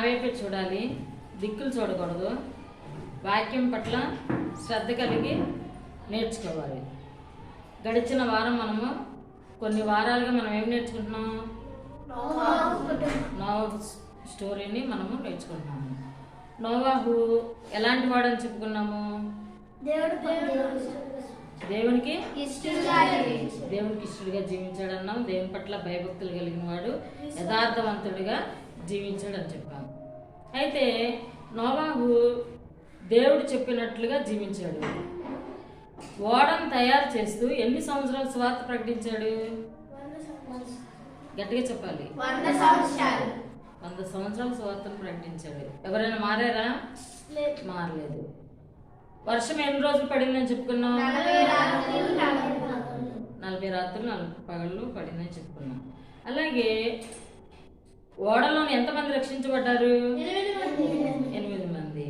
వైపే చూడాలి. దిక్కులు చూడకూడదు. వాక్యం పట్ల శ్రద్ధ కలిగి నేర్చుకోవాలి. గడిచిన వారం మనము కొన్ని వారాలుగా మనం ఏం నేర్చుకుంటున్నాం? నోవా స్టోరీని మనము నేర్చుకుంటున్నాము. నోవాహు ఎలాంటి వాడని చెప్పుకున్నాము? దేవునికి దేవునికి ఇష్టడుగా జీవించాడు అన్నాం దేవుని పట్ల భయభక్తులు కలిగిన వాడు యథార్థవంతుడిగా జీవించాడు అని చెప్పాం అయితే నోవాహు దేవుడు చెప్పినట్లుగా జీవించాడు. ఓడను తయారు చేస్తూ ఎన్ని సంవత్సరాలు స్వార్థ ప్రకటించాడు? గట్టిగా చెప్పాలి. వంద సంవత్సరాలు. స్వార్థను ప్రకటించాడు. ఎవరైనా మారారా? మారలేదు. వర్షం ఎన్ని రోజులు పడిందని చెప్పుకున్నాం నలభై రాత్రులు నలభై పగలు. నలభై రాత్రులు నలభై పగళ్ళు పడిందని చెప్పుకున్నాం అలాగే ఓడలోని ఎంతమంది రక్షించబడ్డారు? ఎనిమిది మంది.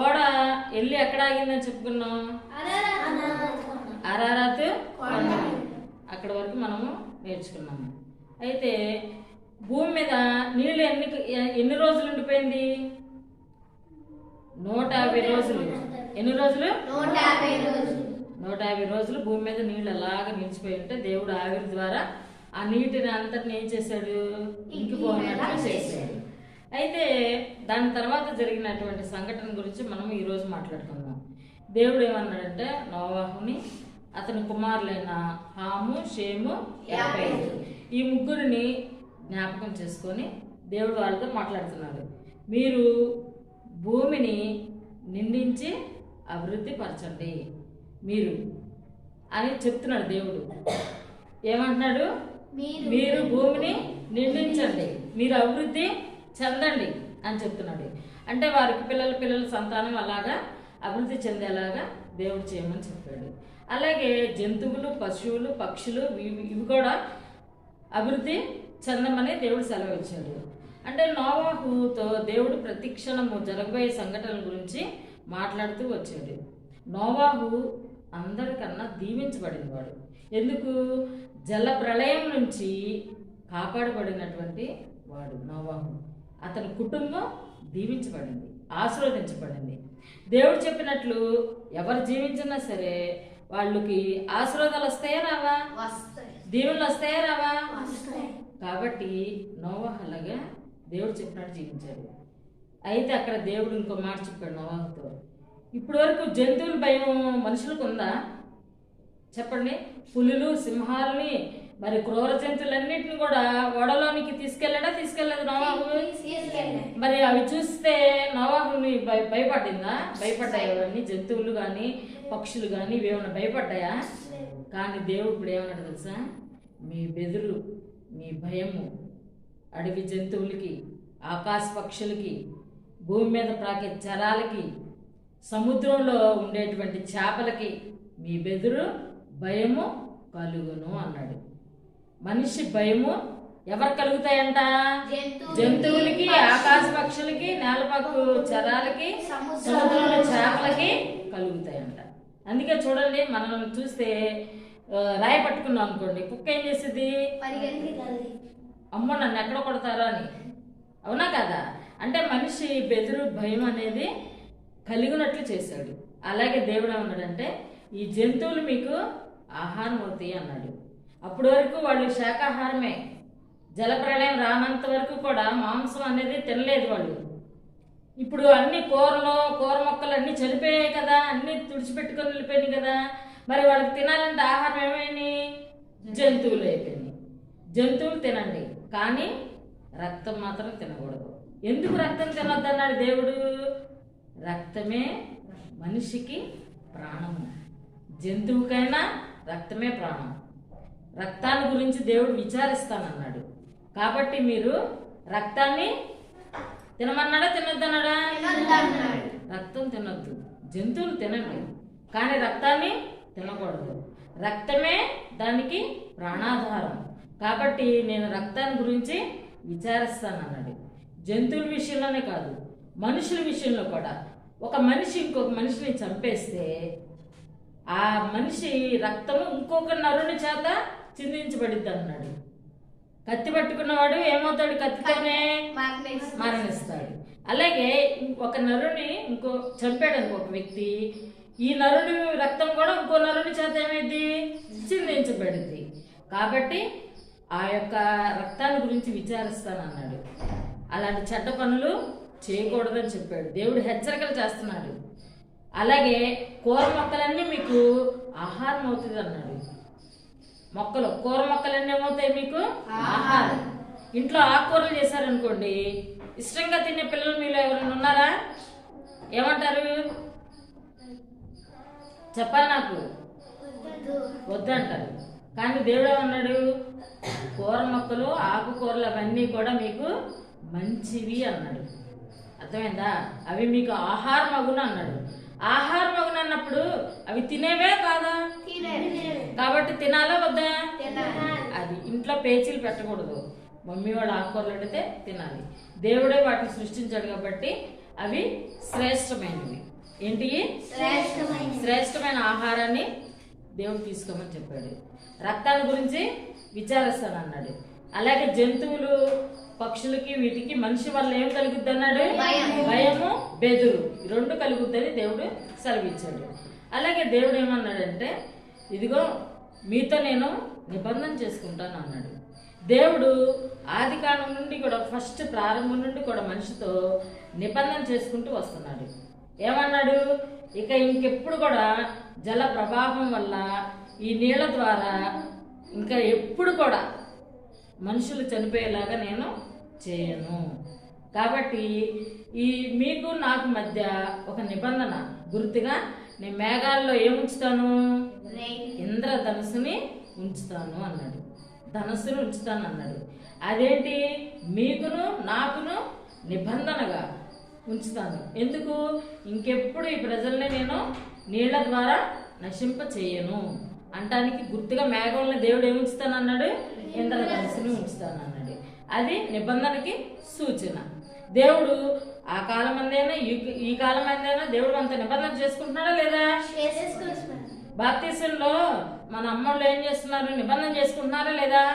ఓడ వెళ్ళి ఎక్కడ ఆగిందని చెప్పుకున్నాం? అరారాత్. కొండ. అక్కడ వరకు మనము నేర్చుకున్నాము అయితే భూమి మీద నీళ్ళు ఎన్ని ఎన్ని రోజులు ఉండిపోయింది? నూట యాభై రోజులు. ఎన్ని రోజులు? నూట యాభై రోజులు. భూమి మీద నీళ్ళు అలాగా నిలిచిపోయి ఉంటే దేవుడు ఆవిరి ద్వారా ఆ నీటిని అంతటిని ఏం చేశాడు? ఇంకిపోయినట్లు చేశాడు. అయితే దాని తర్వాత జరిగినటువంటి సంఘటన గురించి మనం ఈరోజు మాట్లాడుకుందాం. దేవుడు ఏమన్నాడంటే నోవాహుని అతని కుమారులైన హాము షేము యాపేతు ఈ ముగ్గురిని జ్ఞాపకం చేసుకొని దేవుడు వాళ్ళతో మాట్లాడుతున్నాడు. మీరు భూమిని నిండించి అభివృద్ధి పరచండి మీరు అని చెప్తున్నాడు దేవుడు. ఏమంటున్నాడు? మీరు భూమిని నిండించండి మీరు అభివృద్ధి చెందండి అని చెప్తున్నాడు అంటే వారికి పిల్లల పిల్లల సంతానం అలాగా అభివృద్ధి చెందేలాగా దేవుడు చేయమని చెప్పాడు. అలాగే జంతువులు పశువులు పక్షులు ఇవి ఇవి కూడా అభివృద్ధి చెందమని దేవుడు సెలవు ఇచ్చాడు అంటే నోవాహుతో దేవుడు ప్రతి క్షణము జరగబోయే సంఘటనల గురించి మాట్లాడుతూ వచ్చాడు. నోవాహు అందరికన్నా దీవించబడినవాడు. ఎందుకు? జల ప్రళయం నుంచి కాపాడబడినటువంటి వాడు నోవాహు. అతని కుటుంబం దీవించబడింది ఆశీర్వదించబడింది. దేవుడు చెప్పినట్లు ఎవరు జీవించినా సరే వాళ్ళకి ఆశీర్వాదాలు వస్తాయా రావా? దీవులు వస్తాయా రావా? కాబట్టి నోవాహ్ అలాగా దేవుడు చెప్పినట్టు జీవించాడు. అయితే అక్కడ దేవుడు ఇంకో మాట చెప్పాడు నోవాహుతో. ఇప్పటి వరకు జంతువుల భయం మనుషులకు ఉందా? చెప్పండి. పులులు సింహాలని మరి క్రూర జంతువులన్నిటిని కూడా ఓడలోనికి తీసుకెళ్ళాడా తీసుకెళ్ళలేదు నోవాహు మరి అవి చూస్తే నోవాహుని భయ భయపడిందా? భయపడ్డాయి అవన్నీ జంతువులు కానీ పక్షులు కానీ ఇవేమన్నా భయపడ్డాయా? కానీ దేవుడు ఇప్పుడు ఏమన్నాడు తెలుసా? మీ బెదురు మీ భయము అడవి జంతువులకి ఆకాశ పక్షులకి భూమి మీద ప్రాకే చరాలకి సముద్రంలో ఉండేటువంటి చేపలకి మీ బెదురు భయము కలుగును అన్నాడు. మనిషి భయము ఎవరు కలుగుతాయంట? జంతువులకి, ఆకాశ పక్షులకి నేలపక్కు చరాలకి సముద్రంలో చేపలకి కలుగుతాయంట. అందుకే చూడండి మనం చూస్తే రాయి పట్టుకున్నాం అనుకోండి కుక్క ఏం పరిగెత్తుతుంది అమ్మో నన్ను ఎక్కడ కొడతారో అని. అవునా కదా? అంటే మనిషి బెదురు భయం అనేది కలిగినట్లు చేశాడు. అలాగే దేవుడు ఏమన్నాడంటే ఈ జంతువులు మీకు ఆహారం అన్నాడు. అప్పటి వరకు వాళ్ళు శాకాహారమే జలప్రళయం రానంత వరకు కూడా మాంసం అనేది తినలేదు వాళ్ళు. ఇప్పుడు అన్ని కూరలు కూర మొక్కలు అన్ని చనిపోయాయి కదా అన్ని తుడిచిపెట్టుకొని వెళ్ళిపోయినాయి కదా. మరి వాళ్ళకి తినాలంటే ఆహారం ఏమైంది? జంతువులు అయిపోయింది జంతువులు తినండి కానీ రక్తం మాత్రం తినకూడదు. ఎందుకు రక్తం తినొద్దన్నాడు దేవుడు? రక్తమే మనిషికి ప్రాణము. జంతువుకైనా రక్తమే ప్రాణం. రక్తాన్ని గురించి దేవుడు విచారిస్తానన్నాడు. కాబట్టి మీరు రక్తాన్ని తినమన్నాడా తినొద్దన్నాడా. రక్తం తినొద్దు. జంతువులు తినండి కానీ రక్తాన్ని తినకూడదు. రక్తమే దానికి ప్రాణాధారం. కాబట్టి నేను రక్తాన్ని గురించి విచారిస్తానన్నాడు. జంతువుల విషయంలోనే కాదు మనుషుల విషయంలో కూడా. ఒక మనిషి ఇంకొక మనిషిని చంపేస్తే ఆ మనిషి రక్తము ఇంకొక నరుని చేత చిందించబడిద్ది అన్నాడు. కత్తి పట్టుకున్నవాడు ఏమవుతాడు? కత్తితోనే మరణిస్తాడు. అలాగే ఒక నరుని ఇంకో చంపాడు అనుకో ఒక వ్యక్తి. ఈ నరుడి రక్తం కూడా ఇంకో నరుని చేత ఏమైంది చిందించబడింది కాబట్టి ఆ యొక్క రక్తాన్ని గురించి విచారిస్తానన్నాడు. అలాంటి చెడ్డ పనులు చేయకూడదని చెప్పాడు. దేవుడు హెచ్చరికలు చేస్తున్నాడు. అలాగే కూర మొక్కలన్నీ మీకు ఆహారం అవుతుంది అన్నాడు మొక్కలు కూర మొక్కలన్నీ ఏమవుతాయి మీకు? ఆహారం. ఇంట్లో ఆకుకూరలు చేశారనుకోండి ఇష్టంగా తినే పిల్లలు మీలో ఎవరైనా ఉన్నారా? ఏమంటారు? చెప్పాలి నాకు. వద్దంటారు కానీ దేవుడు ఏమన్నాడు? కూర మొక్కలు ఆకుకూరలు అవన్నీ కూడా మీకు మంచివి అన్నాడు. అర్థమైందా? అవి మీకు ఆహారం అగును అన్నాడు. ఆహారం అన్నప్పుడు అవి తినేవే కాదా? కాబట్టి తినాలా వద్దా. అది ఇంట్లో పేచీలు పెట్టకూడదు. మమ్మీ వాళ్ళు ఆకుకూరలు అడిగితే తినాలి. దేవుడే వాటిని సృష్టించాడు కాబట్టి అవి శ్రేష్టమైనవి. ఏంటి. శ్రేష్టమైన ఆహారాన్ని దేవుడు తీసుకోమని చెప్పాడు. రక్తాన్ని గురించి విచారిస్తాను అన్నాడు అలాగే జంతువులు పక్షులకి వీటికి మనిషి వల్ల ఏం కలుగుద్ది అన్నాడు? భయం. భయము బెదురు. రెండు కలుగుద్దని దేవుడు సెలవిచ్చాడు. అలాగే దేవుడు ఏమన్నాడంటే ఇదిగో మీతో నేను నిబంధన చేసుకుంటాను అన్నాడు. దేవుడు ఆది కాలం నుండి కూడా ఫస్ట్ ప్రారంభం నుండి కూడా మనిషితో నిబంధన చేసుకుంటూ వస్తున్నాడు. ఏమన్నాడు? ఇక ఇంకెప్పుడు కూడా జల ప్రవాహం వల్ల ఈ నీళ్ళ ద్వారా ఇంకా ఎప్పుడు కూడా మనుషులు చనిపోయేలాగా నేను చేయను. కాబట్టి ఈ మీకు నాకు మధ్య ఒక నిబంధన. గుర్తుగా నేను మేఘాల్లో ఏముంచుతాను ఇంద్రధనుసుని ఉంచుతాను అన్నాడు. ధనుసుని ఉంచుతాను అన్నాడు. అదేంటి? మీకును నాకును నిబంధనగా ఉంచుతాను. ఎందుకు? ఇంకెప్పుడు ఈ ప్రజల్ని నేను నీళ్ళ ద్వారా నశింప చేయను అంటానికి గుర్తుగా మేఘంలో దేవుడు ఏమి ఉంచుతాను అన్నాడు ఇంద్రధనుసుని ఉంచుతాను అన్నాడు అది నిబంధనకి సూచన. దేవుడు ఆ కాలం అందేనా ఈ- కాలం అందేనా దేవుడు అంత నిబంధన చేసుకుంటున్నాడా లేదా. బాప్తీసుల్లో మన అమ్మోళ్ళు ఏం చేస్తున్నారు? నిబంధన చేసుకుంటున్నారా లేదా.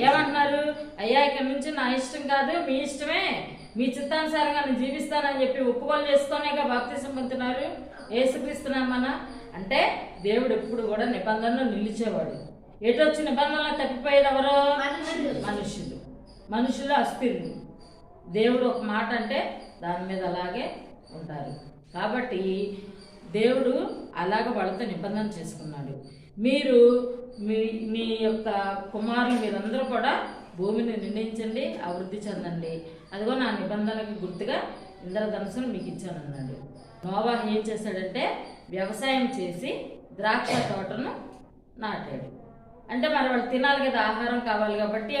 ఏమంటున్నారు? అయ్యా ఇక్కడ నుంచి నా ఇష్టం కాదు మీ ఇష్టమే. మీ చిత్తానుసారంగా నేను జీవిస్తానని చెప్పి ఒప్పుకోలు చేసుకొనేగా బాప్తీసం పొందుతున్నారు. ఏసుక్రీస్తున్నాం మన అంటే దేవుడు ఎప్పుడు కూడా నిబంధనలు నిలిచేవాడు. ఎటొచ్చి నిబంధనలు తప్పిపోయేది ఎవరో మనుషులు. మనుషులు. మనుషులు అస్థిరులు. దేవుడు ఒక మాట అంటే దాని మీద అలాగే ఉంటారు. కాబట్టి దేవుడు అలాగ వాళ్ళతో నిబంధన చేసుకున్నాడు. మీరు మీ మీ యొక్క కుమారులు మీరందరూ కూడా భూమిని నిర్ణయించండి అభివృద్ధి చెందండి. అదిగో నా నిబంధనకి గుర్తుగా ఇంద్రధనుసును మీకు ఇచ్చానన్నాడు. నోవా ఏం చేశాడంటే వ్యవసాయం చేసి ద్రాక్ష తోటను నాటాడు. అంటే మరి వాళ్ళు తినాలి కదా ఆహారం కావాలి కాబట్టి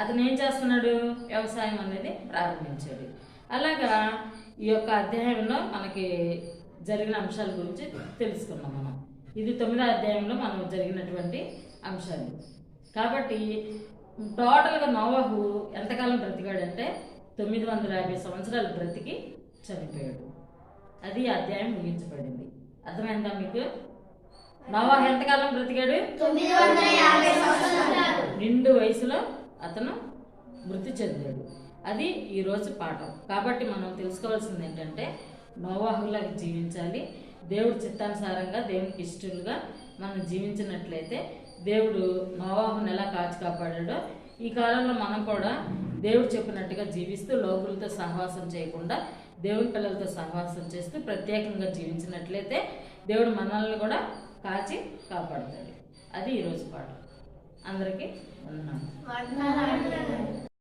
అతను ఏం చేస్తున్నాడు? వ్యవసాయం అనేది ప్రారంభించాడు. అలాగా ఈ యొక్క అధ్యాయంలో మనకి జరిగిన అంశాల గురించి తెలుసుకున్నాం మనం. ఇది తొమ్మిదో అధ్యాయంలో మనం జరిగినటువంటి అంశాలు. కాబట్టి టోటల్గా నోవహు ఎంతకాలం బ్రతికాడంటే తొమ్మిది వందల యాభై సంవత్సరాలు బ్రతికి చనిపోయాడు. అది ఈ అధ్యాయం ముగించబడింది. అర్థమైందా మీకు? నోవాహు ఎంతకాలం బ్రతికాడు. నిండు వయసులో అతను మృతి చెందాడు. అది ఈరోజు పాఠం. కాబట్టి మనం తెలుసుకోవాల్సింది ఏంటంటే నోవాహులాగా జీవించాలి. దేవుడి చిత్తానుసారంగా దేవునికి ఇష్టలుగా మనం జీవించినట్లయితే దేవుడు నోవాహుని ఎలా కాచి కాపాడాడో ఈ కాలంలో మనం కూడా దేవుడు చెప్పినట్టుగా జీవిస్తూ లోకులతో సహవాసం చేయకుండా దేవుని పిల్లలతో సహవాసం చేస్తూ ప్రత్యేకంగా జీవించినట్లయితే దేవుడు మనల్ని కూడా కాచి కాపాడుతుంది. అది ఈరోజు పాట అందరికీ వందనాలు. వందనాలు.